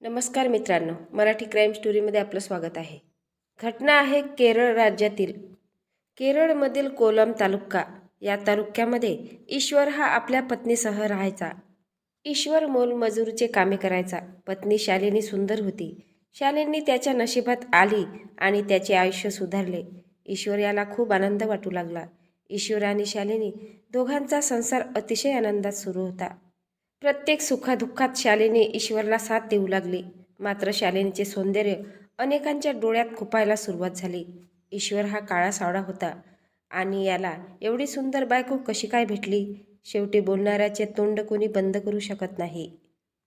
नमस्कार मित्रांनो मराठी क्राईम स्टोरीमध्ये आपलं स्वागत आहे. घटना आहे केरळ राज्यातील. केरळमधील कोलम तालुका या तालुक्यामध्ये ईश्वर हा आपल्या पत्नीसह राहायचा. ईश्वर मोलमजुरीचे कामे करायचा. पत्नी शालिनी सुंदर होती. शालिनी त्याच्या नशिबात आली आणि त्याचे आयुष्य सुधारले. ईश्वर याला खूप आनंद वाटू लागला. ईश्वर आणि शालिनी दोघांचा संसार अतिशय आनंदात सुरू होता. प्रत्येक सुखादुःखात शालेने ईश्वरला साथ देऊ लागले. मात्र शालिनीचे सौंदर्य अनेकांच्या डोळ्यात खुपायला सुरुवात झाली. ईश्वर हा काळा सावळा होता आणि याला एवढी सुंदर बायको कशी काय भेटली? शेवटी बोलणाऱ्याचे तोंड कोणी बंद करू शकत नाही.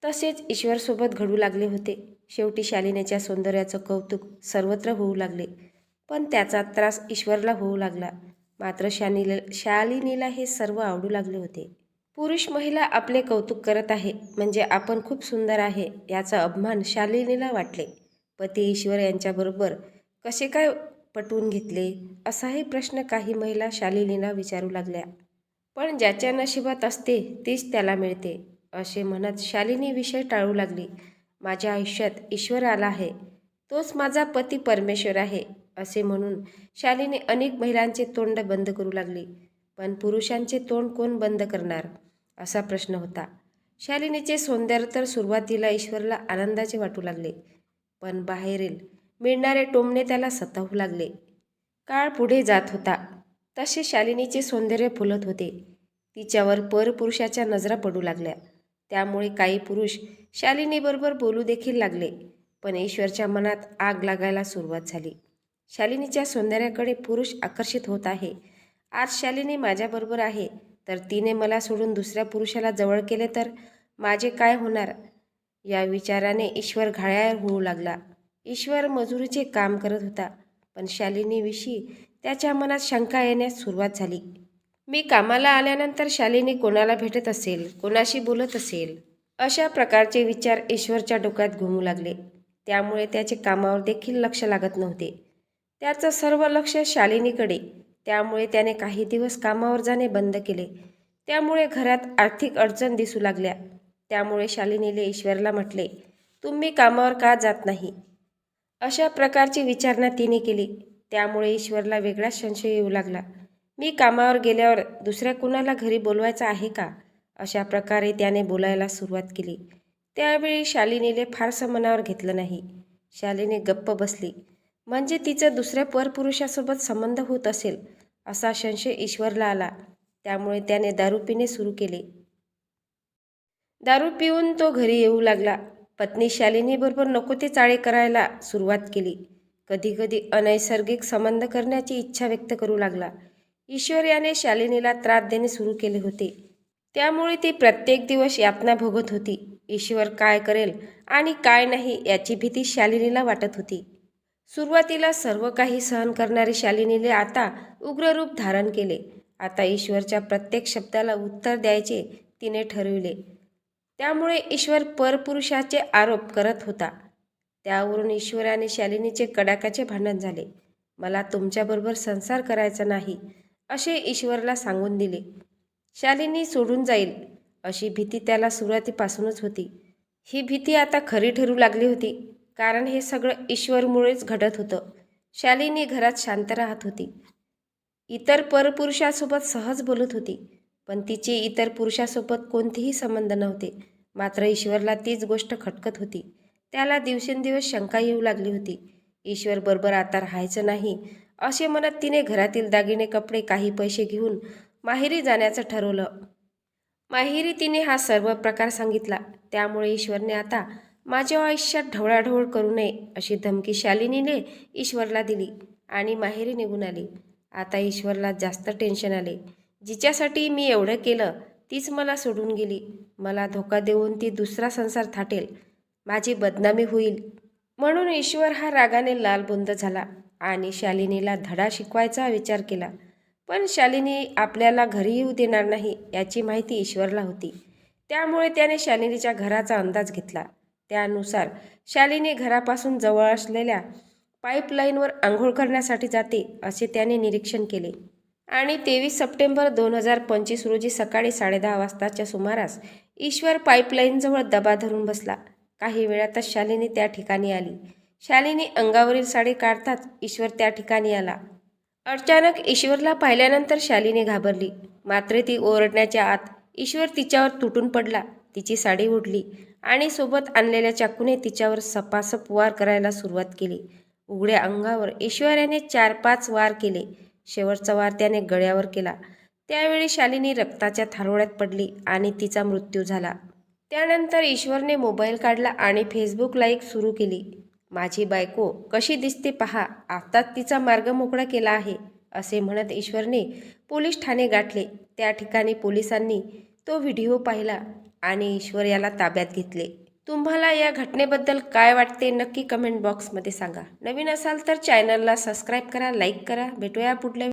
तसेच ईश्वरसोबत घडू लागले होते. शेवटी शालिनीच्या सौंदर्याचं कौतुक सर्वत्र होऊ लागले. पण त्याचा त्रास ईश्वरला होऊ लागला. मात्र शालिनी शालिनीला हे सर्व आवडू लागले होते. पुरुष महिला आपले कौतुक करत आहे म्हणजे आपण खूप सुंदर आहे याचा अभिमान शालिनीला वाटले. पती ईश्वर यांच्याबरोबर कसे काय पटवून घेतले? असाही प्रश्न काही महिला शालिनीला विचारू लागल्या. पण ज्याच्या नशिबात असते तीच त्याला मिळते असे म्हणत शालिनी विषय टाळू लागली. माझ्या आयुष्यात ईश्वर आला आहे. तोच माझा पती परमेश्वर आहे असे म्हणून शालिनी अनेक महिलांचे तोंड बंद करू लागली. पण पुरुषांचे तोंड कोण बंद करणार? असा प्रश्न होता. शालिनीचे सौंदर्य तर सुरुवातीला ईश्वरला आनंदाचे वाटू लागले पण बाहेरील मिळणारे टोमणे त्याला सतावू लागले. काळ पुढे जात होता. तसे शालिनीचे सौंदर्य फुलत होते. तिच्यावर परपुरुषाच्या नजरा पडू लागल्या. त्यामुळे काही पुरुष शालिनीबरोबर बोलू देखील लागले पण ईश्वरच्या मनात आग लागायला सुरुवात झाली. शालिनीच्या सौंदर्याकडे पुरुष आकर्षित होत आहे. आज शालिनी माझ्याबरोबर आहे. तर तिने मला सोडून दुसऱ्या पुरुषाला जवळ केले तर माझे काय होणार? या विचाराने ईश्वर घाळ्यावर होऊ लागला. ईश्वर मजुरीचे काम करत होता पण शालिनीविषयी त्याच्या मनात शंका येण्यास सुरुवात झाली. मी कामाला आल्यानंतर शालिनी कोणाला भेटत असेल कोणाशी बोलत असेल? अशा प्रकारचे विचार ईश्वरच्या डोक्यात घुमू लागले. त्यामुळे त्याचे कामावर देखील लक्ष लागत नव्हते. त्याचं सर्व लक्ष शालिनीकडे. त्यामुळे त्याने काही दिवस कामावर जाणे बंद केले. त्यामुळे घरात आर्थिक अडचण दिसू लागल्या. त्यामुळे शालिनीने ईश्वरला म्हटले तुम्ही कामावर का जात नाही? अशा प्रकारची विचारणा तिने केली. त्यामुळे ईश्वरला वेगळाच संशय येऊ लागला. मी कामावर गेल्यावर दुसऱ्या कुणाला घरी बोलवायचं आहे का? अशा प्रकारे त्याने बोलायला सुरुवात केली. त्यावेळी शालिनीने फारसं मनावर घेतलं नाही. शालिनी गप्प बसली. म्हणजे तिचं दुसऱ्या परपुरुषासोबत संबंध होत असेल असा संशय ईश्वरला आला. त्यामुळे त्याने दारू पिणे सुरू केले. दारू पिऊन तो घरी येऊ लागला. पत्नी शालिनीबरोबर नको ते चाळे करायला सुरुवात केली. कधीकधी अनैसर्गिक संबंध करण्याची इच्छा व्यक्त करू लागला. ईश्वर याने शालिनीला त्रास देणे सुरू केले होते. त्यामुळे ती प्रत्येक दिवस यातना भोगत होती. ईश्वर काय करेल आणि काय नाही याची भीती शालिनीला वाटत होती. सुरुवातीला सर्व काही सहन करणारी शालिनीने आता उग्र रूप धारण केले. आता ईश्वरच्या प्रत्येक शब्दाला उत्तर द्यायचे तिने ठरविले. त्यामुळे ईश्वर परपुरुषाचे आरोप करत होता. त्यावरून ईश्वर आणि शालिनीचे कडाकाचे भांडण झाले. मला तुमच्याबरोबर संसार करायचा नाही असे ईश्वरला सांगून दिले. शालिनी सोडून जाईल अशी भीती त्याला सुरुवातीपासूनच होती. ही भीती आता खरी ठरू लागली होती. कारण हे सगळं ईश्वरमुळेच घडत होतं. शालिनी घरात शांत राहत होती. इतर परपुरुषासोबत सहज बोलत होती पण तिचे इतर पुरुषासोबत कोणतेही संबंध नव्हते. मात्र ईश्वरला तीच गोष्ट खटकत होती. त्याला दिवसेंदिवस शंका येऊ लागली होती. ईश्वर बरोबर आता राहायचं नाही असे म्हणत तिने घरातील दागिने कपडे काही पैसे घेऊन माहेरी जाण्याचं ठरवलं. माहेरी तिने हा सर्व प्रकार सांगितला. त्यामुळे ईश्वरने आता माझ्या आयुष्यात ढवळाढवळ करू नये अशी धमकी शालिनीने ईश्वरला दिली आणि माहेरी निघून आली. आता ईश्वरला जास्त टेन्शन आले. जिच्यासाठी मी एवढं केलं तीच मला सोडून गेली. मला धोका देऊन ती दुसरा संसार थाटेल. माझी बदनामी होईल. म्हणून ईश्वर हा रागाने लालबुंद झाला आणि शालिनीला धडा शिकवायचा विचार केला. पण शालिनी आपल्याला घरी येऊ देणार नाही याची माहिती ईश्वरला होती. त्यामुळे त्याने शालिनीच्या घराचा अंदाज घेतला. त्यानुसार शालिनी घरापासून जवळ असलेल्या पाईपलाईनवर आंघोळ करण्यासाठी जाते असे त्याने निरीक्षण केले. आणि तेवीस सप्टेंबर दोन हजार पंचवीस रोजी सकाळी साडेदहा वाजताच्या सुमारास ईश्वर पाईपलाईनजवळ दबा धरून बसला. काही वेळातच शालिनी त्या ठिकाणी आली. शालिनी अंगावरील साडी काढताच ईश्वर त्या ठिकाणी आला. अचानक ईश्वरला पाहिल्यानंतर शालिनी घाबरली. मात्र ती ओरडण्याच्या आत ईश्वर तिच्यावर तुटून पडला. तिची साडी उडली. आणि सोबत आणलेल्या चाकूने तिच्यावर सपासप वार करायला सुरुवात केली. उघड्या अंगावर ईश्वर्याने चार पाच वार केले. शेवटचा वार त्याने गळ्यावर केला. त्यावेळी शालिनी रक्ताच्या थारोळ्यात पडली आणि तिचा मृत्यू झाला. त्यानंतर ईश्वरने मोबाईल काढला आणि फेसबुक लाईक सुरू केली. माझी बायको कशी दिसते पहा आताच तिचा मार्ग मोकळा केला आहे असे म्हणत ईश्वरने पोलीस ठाणे गाठले. त्या ठिकाणी पोलिसांनी तो व्हिडिओ पाहिला आणि ईश्वर याला ताब्यात घेतले. तुम्हाला या घटनेबद्दल काय वाटते नक्की कमेंट बॉक्समध्ये सांगा. नवीन असाल तर चॅनलला सबस्क्राईब करा लाईक करा. भेटूया पुढल्या